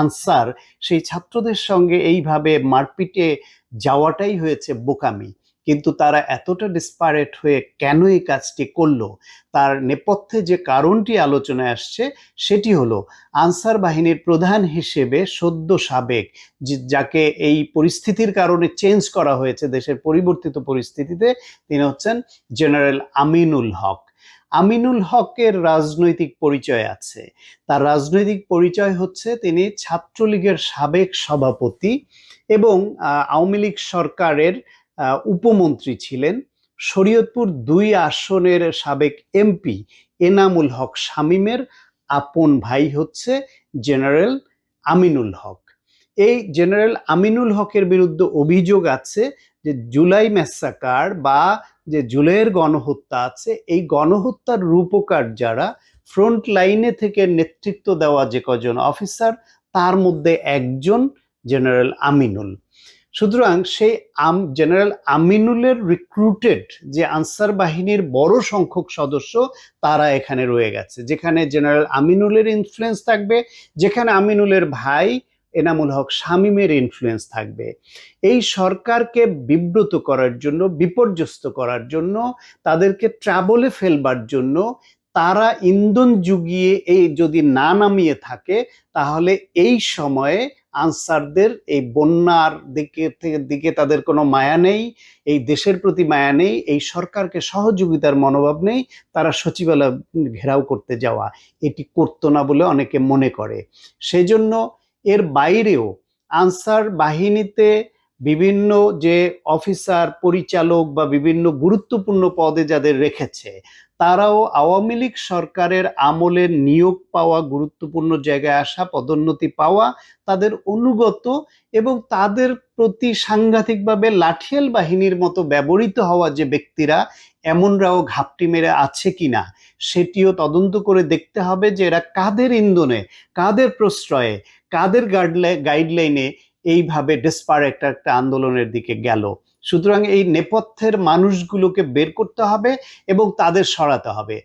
Answer সেই ছাত্রদের সঙ্গে এইভাবে মারপিটে যাওয়াটাই হয়েছে বোকামি। কিন্তু তারা এতটা ডিসপারেট হয়ে কেন এই কাজটি করল? তার নেপথ্যে যে কারণটি আলোচনায় আসছে সেটি হলো, আনসার বাহিনীর প্রধান হিসেবে সদ্য সাবেক যাকে এই পরিস্থিতির কারণে চেঞ্জ করা হয়েছে দেশের পরিবর্তিত পরিস্থিতিতে, তিনি হচ্ছেন জেনারেল আমিনুল হক। আমিনুল হকের রাজনৈতিক পরিচয় আছে। তার রাজনৈতিক পরিচয় হচ্ছে তিনি ছাত্রলীগের সাবেক সভাপতি এবং আওয়ামী লীগ সরকারের উপমন্ত্রী ছিলেন। শরীয়তপুর দুই আসনের সাবেক এমপি এনামুল হক শামীমের আপন ভাই হচ্ছে জেনারেল আমিনুল হক। এই জেনারেল আমিনুল হকের বিরুদ্ধে অভিযোগ আছে যে জুলাই ম্যাসাকার বা যে জুলাইয়ের গণহত্যা আছে, এই গণহত্যার রূপকার যারা ফ্রন্ট লাইনে থেকে নেতৃত্ব দেওয়া যে কজন অফিসার তার মধ্যে একজন জেনারেল আমিনুল। সুতরাং সেই আম জেনারেল আমিনুলের রিক্রুটেড যে আনসার বাহিনীর বড় সংখ্যক সদস্য, তারা এখানে রয়ে গেছে। যেখানে জেনারেল আমিনুলের ইনফ্লুয়েন্স থাকবে, যেখানে আমিনুলের ভাই এনামুল হক শামীমের ইনফ্লুয়েন্স থাকবে। এই সরকারকে বিব্রত করার জন্য, বিপর্যস্ত করার জন্য, তাদেরকে ট্রাবলে ফেলবার জন্য তারা ইন্ধন জুগিয়ে এই যদি না নামিয়ে থাকে, তাহলে এই সময়ে আনসারদের এই বন্যার দিকে থেকে দিকে তাদের কোনো মায়া নেই, এই দেশের প্রতি মায়া নেই, এই সরকারকে সহযোগিতার মনোভাব নেই, তারা সচিবালয় ঘেরাও করতে যাওয়া। এটি করতো না বলে অনেকে মনে করে। সেজন্য এর বাইরেও আনসার বাহিনীতে বিভিন্ন যে অফিসার, পরিচালক বা বিভিন্ন গুরুত্বপূর্ণ পদে যাদের রেখেছে, তারাও আওয়ামী লীগ সরকারের আমলের নিয়োগ পাওয়া, গুরুত্বপূর্ণ জায়গায় আসা, পদোন্নতি পাওয়া তাদের অনুগত এবং তাদের প্রতি সাংঘাতিকভাবে লাঠিয়াল বাহিনীর মতো ব্যবহৃত হওয়া যে ব্যক্তিরা, এমনরাও ঘাপটি মেরে আছে কিনা, সেটিও তদন্ত করে দেখতে হবে যে এরা কাদের ইন্ধনে, কাদের প্রশ্রয়ে কাদের গাইডলাইনে এইভাবে ডিসপার একটা একটা আন্দোলনের দিকে গেল। সুতরাং এই নেপথ্যের মানুষগুলোকে বের করতে হবে এবং তাদের সরাতে হবে।